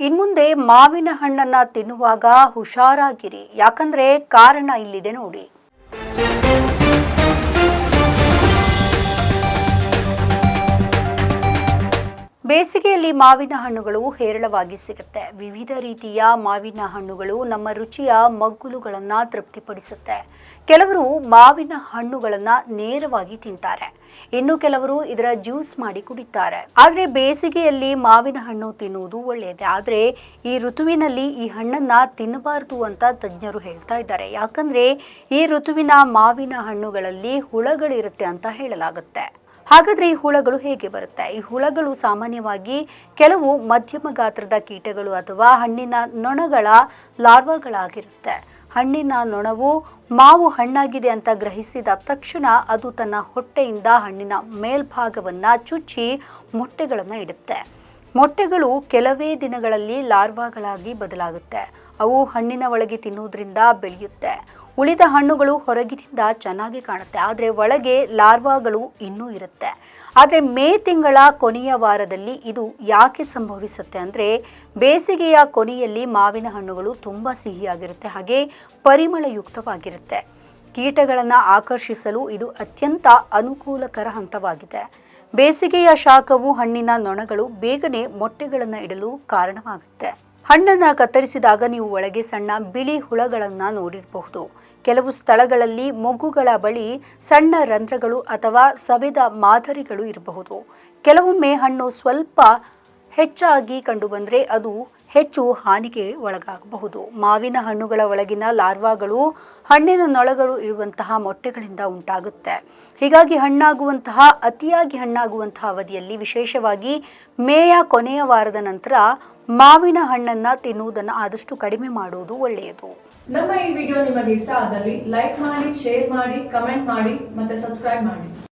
ಇನ್ಮುಂದೆ ಮಾವಿನ ಹಣ್ಣನ್ನ ತಿನ್ನುವಾಗ ಹುಷಾರಾಗಿರಿ. ಯಾಕಂದ್ರೆ ಕಾರಣ ಇಲ್ಲಿದೆ ನೋಡಿ. ಬೇಸಿಗೆಯಲ್ಲಿ ಮಾವಿನ ಹಣ್ಣುಗಳು ಹೇರಳವಾಗಿ ಸಿಗುತ್ತೆ. ವಿವಿಧ ರೀತಿಯ ಮಾವಿನ ಹಣ್ಣುಗಳು ನಮ್ಮ ರುಚಿಯ ಮಗ್ಗುಲುಗಳನ್ನು ತೃಪ್ತಿಪಡಿಸುತ್ತೆ. ಕೆಲವರು ಮಾವಿನ ಹಣ್ಣುಗಳನ್ನು ನೇರವಾಗಿ ತಿಂತಾರೆ. ಇನ್ನು ಕೆಲವರು ಇದರ ಜ್ಯೂಸ್ ಮಾಡಿ ಕುಡಿತಾರೆ. ಆದರೆ ಬೇಸಿಗೆಯಲ್ಲಿ ಮಾವಿನ ಹಣ್ಣು ತಿನ್ನುವುದು ಒಳ್ಳೆಯದೇ. ಆದರೆ ಈ ಋತುವಿನಲ್ಲಿ ಈ ಹಣ್ಣನ್ನು ತಿನ್ನಬಾರದು ಅಂತ ತಜ್ಞರು ಹೇಳ್ತಾ ಇದ್ದಾರೆ. ಯಾಕಂದರೆ ಈ ಋತುವಿನ ಮಾವಿನ ಹಣ್ಣುಗಳಲ್ಲಿ ಹುಳಗಳಿರುತ್ತೆ ಅಂತ ಹೇಳಲಾಗುತ್ತೆ. ಹಾಗಾದ್ರೆ ಈ ಹುಳಗಳು ಹೇಗೆ ಬರುತ್ತೆ? ಈ ಹುಳಗಳು ಸಾಮಾನ್ಯವಾಗಿ ಕೆಲವು ಮಧ್ಯಮ ಗಾತ್ರದ ಕೀಟಗಳು ಅಥವಾ ಹಣ್ಣಿನ ನೊಣಗಳ ಲಾರ್ವಾಗಳಾಗಿರುತ್ತೆ. ಹಣ್ಣಿನ ನೊಣವು ಮಾವು ಹಣ್ಣಾಗಿದೆ ಅಂತ ಗ್ರಹಿಸಿದ ತಕ್ಷಣ ಅದು ತನ್ನ ಹೊಟ್ಟೆಯಿಂದ ಹಣ್ಣಿನ ಮೇಲ್ಭಾಗವನ್ನು ಚುಚ್ಚಿ ಮೊಟ್ಟೆಗಳನ್ನು ಇಡುತ್ತೆ. ಮೊಟ್ಟೆಗಳು ಕೆಲವೇ ದಿನಗಳಲ್ಲಿ ಲಾರ್ವಾಗಳಾಗಿ ಬದಲಾಗುತ್ತೆ. ಅವು ಹಣ್ಣಿನ ಒಳಗೆ ತಿನ್ನುವುದರಿಂದ ಬೆಳೆಯುತ್ತೆ. ಉಳಿದ ಹಣ್ಣುಗಳು ಹೊರಗಿನಿಂದ ಚೆನ್ನಾಗಿ ಕಾಣುತ್ತೆ. ಆದರೆ ಒಳಗೆ ಲಾರ್ವಾಗಳು ಇನ್ನೂ ಇರುತ್ತೆ. ಆದರೆ ಮೇ ತಿಂಗಳ ಕೊನೆಯ ವಾರದಲ್ಲಿ ಇದು ಯಾಕೆ ಸಂಭವಿಸುತ್ತೆ ಅಂದರೆ ಬೇಸಿಗೆಯ ಕೊನೆಯಲ್ಲಿ ಮಾವಿನ ಹಣ್ಣುಗಳು ತುಂಬ ಸಿಹಿಯಾಗಿರುತ್ತೆ. ಹಾಗೆ ಪರಿಮಳಯುಕ್ತವಾಗಿರುತ್ತೆ. ಕೀಟಗಳನ್ನು ಆಕರ್ಷಿಸಲು ಇದು ಅತ್ಯಂತ ಅನುಕೂಲಕರ ಹಂತವಾಗಿದೆ. ಬೇಸಿಗೆಯ ಶಾಖವು ಹಣ್ಣಿನ ನೊಣಗಳು ಬೇಗನೆ ಮೊಟ್ಟೆಗಳನ್ನು ಇಡಲು ಕಾರಣವಾಗುತ್ತೆ. ಹಣ್ಣನ್ನು ಕತ್ತರಿಸಿದಾಗ ನೀವು ಒಳಗೆ ಸಣ್ಣ ಬಿಳಿ ಹುಳಗಳನ್ನು ನೋಡಿರಬಹುದು. ಕೆಲವು ಸ್ಥಳಗಳಲ್ಲಿ ಮೊಗ್ಗುಗಳ ಬಳಿ ಸಣ್ಣ ರಂಧ್ರಗಳು ಅಥವಾ ಸವೆದ ಮಾದರಿಗಳು ಇರಬಹುದು. ಕೆಲವೊಮ್ಮೆ ಹಣ್ಣು ಸ್ವಲ್ಪ ಹೆಚ್ಚಾಗಿ ಕಂಡುಬಂದರೆ ಅದು ಹೆಚ್ಚು ಹಾನಿಗೆ ಒಳಗಾಗಬಹುದು. ಮಾವಿನ ಹಣ್ಣುಗಳ ಒಳಗಿನ ಲಾರ್ವಾಗಳು, ಹಣ್ಣಿನ ನೊಳಗಳು ಇರುವಂತಹ ಮೊಟ್ಟೆಗಳಿಂದ ಉಂಟಾಗುತ್ತೆ. ಹೀಗಾಗಿ ಹಣ್ಣಾಗುವಂತಹ, ಅತಿಯಾಗಿ ಹಣ್ಣಾಗುವಂತಹ ಅವಧಿಯಲ್ಲಿ ವಿಶೇಷವಾಗಿ ಮೇಯ ಕೊನೆಯ ವಾರದ ನಂತರ ಮಾವಿನ ಹಣ್ಣನ್ನು ತಿನ್ನುವುದನ್ನು ಆದಷ್ಟು ಕಡಿಮೆ ಮಾಡುವುದು ಒಳ್ಳೆಯದು. ನಮ್ಮ ಈ ವಿಡಿಯೋ ನಿಮಗೆ ಇಷ್ಟ ಆದಲ್ಲಿ ಲೈಕ್ ಮಾಡಿ, ಶೇರ್ ಮಾಡಿ, ಕಮೆಂಟ್ ಮಾಡಿ ಮತ್ತೆ ಸಬ್ಸ್ಕ್ರೈಬ್ ಮಾಡಿ.